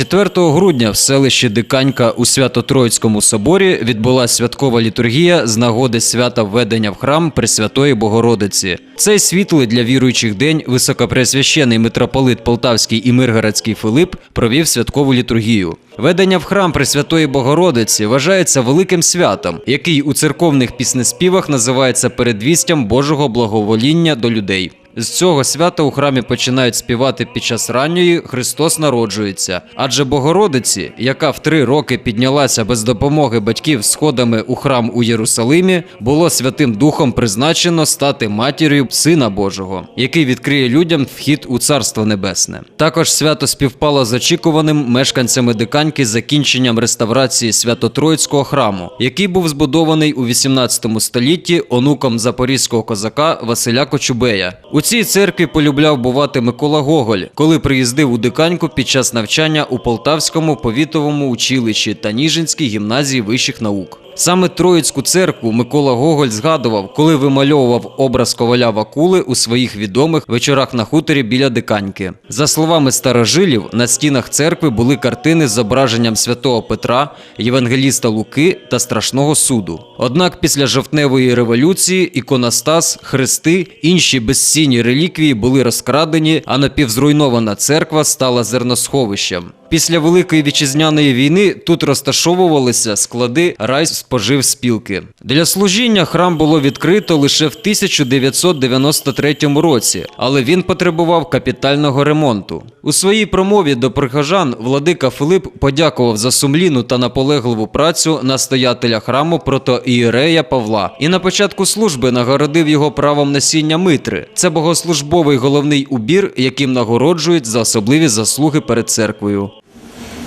4 грудня в селищі Диканька у Свято-Троїцькому соборі відбулася святкова літургія з нагоди свята введення в храм Пресвятої Богородиці. Цей світлий для віруючих день високопреосвящений митрополит Полтавський і Миргородський Филип провів святкову літургію. Ведення в храм Пресвятої Богородиці вважається великим святом, який у церковних піснеспівах називається передвістям Божого благовоління до людей. З цього свята у храмі починають співати під час ранньої Христос народжується. Адже Богородиці, яка в три роки піднялася без допомоги батьків сходами у храм у Єрусалимі, було Святим Духом призначено стати матір'ю Сина Божого, який відкриє людям вхід у Царство Небесне. Також свято співпало з очікуваним мешканцями Диканьки закінченням реставрації Свято-Троїцького храму, який був збудований у 18 столітті онуком запорізького козака Василя Кочубея. У цій церкві полюбляв бувати Микола Гоголь, коли приїздив у Диканьку під час навчання у Полтавському повітовому училищі та Ніжинській гімназії вищих наук. Саме Троїцьку церкву Микола Гоголь згадував, коли вимальовував образ коваля Вакули у своїх відомих вечорах на хуторі біля Диканьки. За словами старожилів, на стінах церкви були картини з зображенням святого Петра, Євангеліста Луки та страшного суду. Однак після жовтневої революції іконостас, хрести, інші безцінні реліквії були розкрадені, а напівзруйнована церква стала зерносховищем. Після Великої вітчизняної війни тут розташовувалися склади райспоживспілки. Для служіння храм було відкрито лише в 1993 році, але він потребував капітального ремонту. У своїй промові до прихожан владика Филип подякував за сумлінну та наполегливу працю настоятеля храму протоієрея Павла і на початку служби нагородив його правом носіння митри. Це богослужбовий головний убір, яким нагороджують за особливі заслуги перед церквою.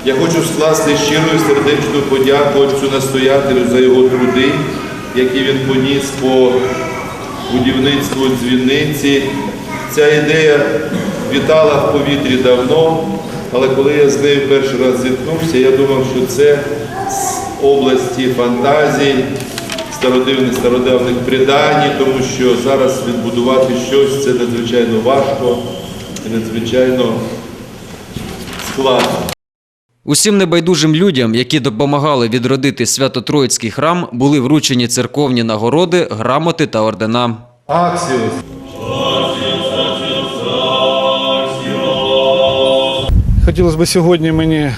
Я хочу скласти щиру і сердечну подяку отцю настоятелю за його труди, які він поніс по будівництву дзвіниці. Ця ідея вітала в повітрі давно, але коли я з нею перший раз зіткнувся, я думав, що це з області фантазій, стародивних стародавних преданій, тому що зараз відбудувати щось це надзвичайно важко і надзвичайно складно. Усім небайдужим людям, які допомагали відродити Свято-Троїцький храм, були вручені церковні нагороди, грамоти та ордена. Аксіус. Хотілося б сьогодні мені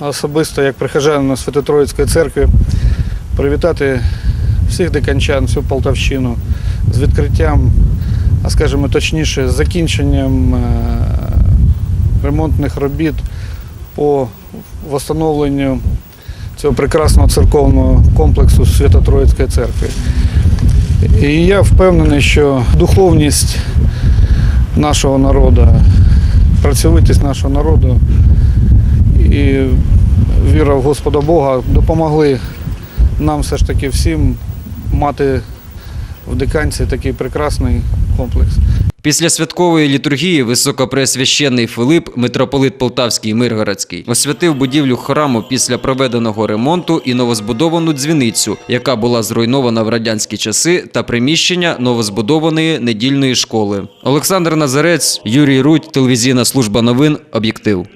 особисто, як прихожанину Свято-Троїцької церкви, привітати всіх диканчан, всю Полтавщину з відкриттям, а скажімо точніше, з закінченням е, ремонтних робіт по встановленню цього прекрасного церковного комплексу Свято-Троїцької церкви. І я впевнений, що духовність нашого народу, працьовитість нашого народу і віра в Господа Бога допомогли нам все ж таки всім мати в диканці такий прекрасний комплекс. Після святкової літургії високопреосвященний Филип, митрополит Полтавський і Миргородський, освятив будівлю храму після проведеного ремонту і новозбудовану дзвіницю, яка була зруйнована в радянські часи, та приміщення новозбудованої недільної школи. Олександр Назарець, Юрій Рудь, телевізійна служба новин, об'єктив.